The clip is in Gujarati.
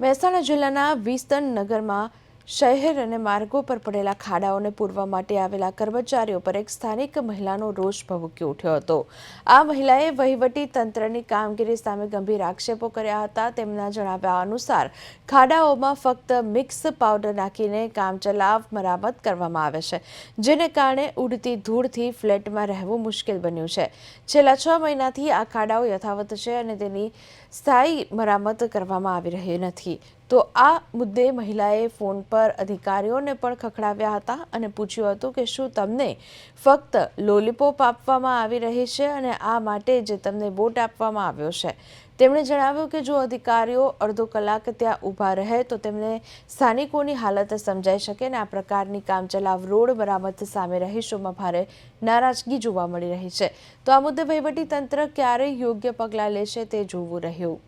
મહેસાણા જિલ્લાના વિસ્તન નગરમાં શહેર અને માર્ગો પર પડેલા ખાડાઓને પૂરવા માટે આવેલા કર્મચારીઓ પર એક સ્થાનિક મહિલાનો રોષ ભભૂકી ઉઠ્યો હતો. આ મહિલાએ વહીવટી તંત્રની કામગીરી સામે ગંભીર આક્ષેપો કર્યા હતા. તેમના જણાવ્યા અનુસાર, ખાડાઓમાં ફક્ત મિક્સ પાવડર નાખીને કામચલાવ મરામત કરવામાં આવે છે, જેને કારણે ઉડતી ધૂળથી ફ્લેટમાં રહેવું મુશ્કેલ બન્યું છે. છેલ્લા છ મહિનાથી આ ખાડાઓ યથાવત છે અને તેની સ્થાયી મરામત કરવામાં આવી રહી નથી. તો આ મુદ્દે મહિલાએ ફોન પર અધિકારીઓને પણ ખખડાવ્યા હતા અને પૂછ્યું હતું કે શું તમને ફક્ત લોલીપોપ આપવામાં આવી રહી છે અને આ માટે જે તમને બોટ આપવામાં આવ્યો છે. તેમણે જણાવ્યું કે જો અધિકારીઓ અડધો કલાક ત્યાં ઊભા રહે તો તેમને સ્થાનિકોની હાલત સમજાઈ શકે અને આ પ્રકારની કામચલાવ રોડ મરામત સામે રહીશોમાં ભારે નારાજગી જોવા મળી રહી છે. તો આ મુદ્દે વહીવટી તંત્ર ક્યારે યોગ્ય પગલાં લેશે તે જોવું રહ્યું.